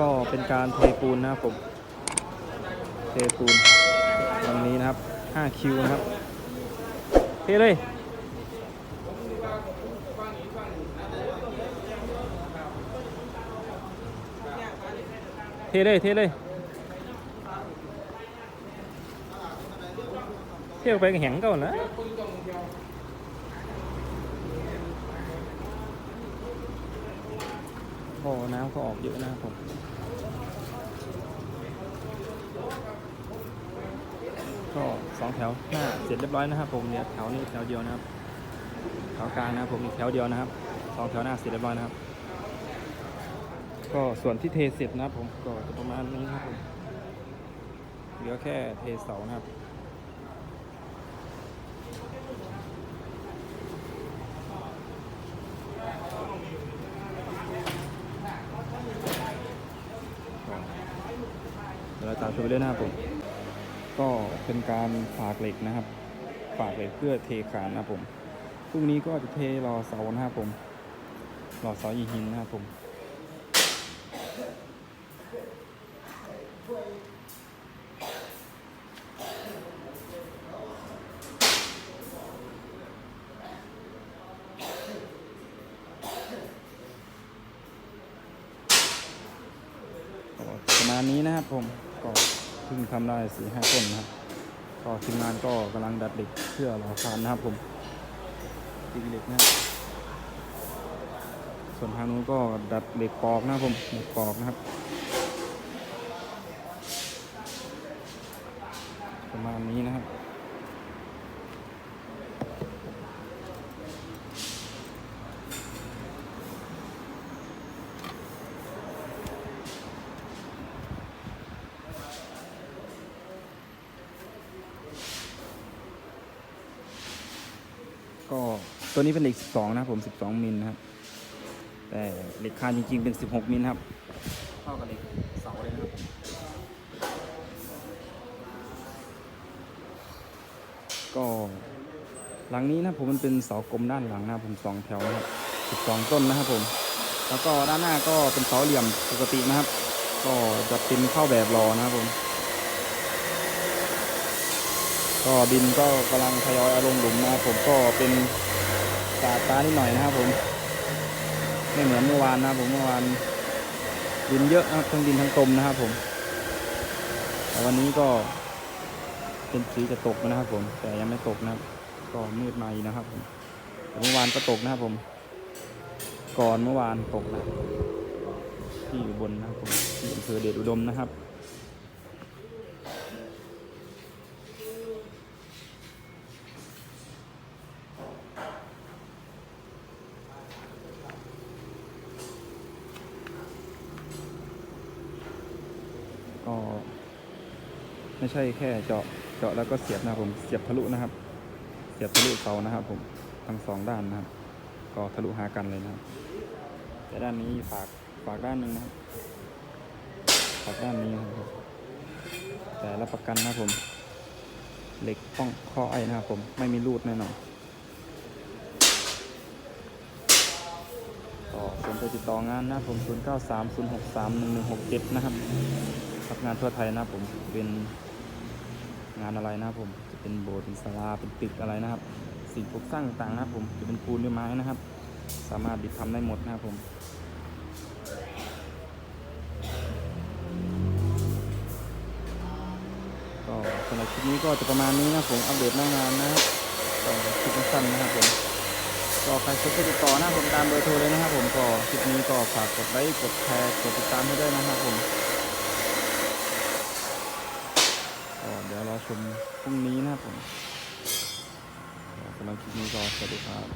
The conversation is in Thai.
ก็เป็นการเทปูนนะครับผมเทปูนตรงนี้นะครับ 5 คิวนะครับเทเลยเทเลยเทเลยเที่ยวไปกับแหงก่อนนะ โอ้น้ำก็ออกเยอะนะครับผมก็สองแถวหน้าเสร็จเรียบร้อยนะครับผมเนี่ยแถวนี้แถวเดียวนะครับแถวกลางนะครับผมอีกแถวเดียวนะครับสองแถวหน้าเสร็จเรียบร้อยนะครับ ก็ส่วนที่เทเสร็จนะครับผมก็จะประมาณนี้นะครับผมเหลือแค่เทเสานะครับ เดี๋ยวเราตามชมไปเรื่อยนะครับผมก็เป็นการฝากเหล็กนะครับ ฝากเหล็กเพื่อเทขานนะครับผมพรุ่งนี้ก็จะเทรอเสานะครับผมรอเสายีหินนะครับผมประมาณนี้นะครับผม ก็เพิ่งทำได้สี่ห้าต้นนะครับ ก็ทีมงานก็กำลังดัดเหล็กเพื่อรอคานนะครับผมตีเหล็กนะส่วนทางนู้นก็ดัดเหล็กปอกนะครับผมเหล็กปอกนะครับ ประมาณนี้นะครับ ก็ตัวนี้เป็นเหล็ก 12 นะครับผม 12 มิลนะครับ แต่เหล็กคานจริงๆ เป็น 16 มิลครับเท่ากับเหล็กเสาเลยนะครับก็หลังนี้นะครับผมมันเป็นเสากลมด้านหลังนะครับผมสองแถวนะครับ12ต้นนะครับผม แล้วก็ด้านหน้าก็เป็นเสาเหลี่ยมปกตินะครับ ก็จะเป็นเข้าแบบรอนะครับผม ก็ดินก็กำลังทยอยเอาลงหลุมนะผมก็เป็นสาตานิดหน่อยนะครับผมไม่เหมือนเมื่อวานนะผมเมื่อวานดินเยอะนะครับทั้งดินทั้งกลมนะครับผมแต่วันนี้ก็เป็นสีจะตกนะครับ ผม แต่ยังไม่ตกนะครับ ก็มืดมาอีกนะครับผมแต่เมื่อวานก็ตกนะครับผม ก่อนเมื่อวานตกนะที่อยู่บนนะครับผมที่อำเภอเดชอุดมนะครับ ก็ไม่ใช่แค่เจาะเจาะแล้วก็เสียบนะผมเสียบทะลุนะครับ เสียบทะลุเสานะครับ ผมทั้งสองด้านนะครับ ก็ทะลุหากันเลยนะครับ แต่ด้านนี้ฝากฝากด้านหนึ่งนะครับฝากด้านนี้นะครับผมแต่รับประกันนะครับผม เหล็กป้องข้อไอ้นะครับ ผมไม่มีรูดแน่นอนก็สนใจติดต่องานนะครับผม 0930631167 นะครับ รับงานทั่วไทยนะผมเป็นงานอะไรนะผมจะเป็นโบสถ์เป็นศาลาเป็นตึกอะไรนะครับ สิ่งปลูกสร้างต่างๆนะครับผมจะเป็นปูนหรือไม้นะครับ สามารถดิดทำได้หมดนะครับผมก็สำหรับคลิปนี้ก็จะประมาณนี้นะผมอัปเดตหน้างานนะครับก็คลิปสั้นนะครับผมก็ใครสนใจติดต่อนะผมตามเบอร์โทรเลยนะครับผมก็คลิปนี้ก็ฝากกดไลค์กดแชร์กดติดตามให้ด้วยนะครับผม ก็เดี๋ยวรอ ชมพรุ่งนี้นะครับผมก็สำหรับคลิปนี้ก็สวัสดีครับ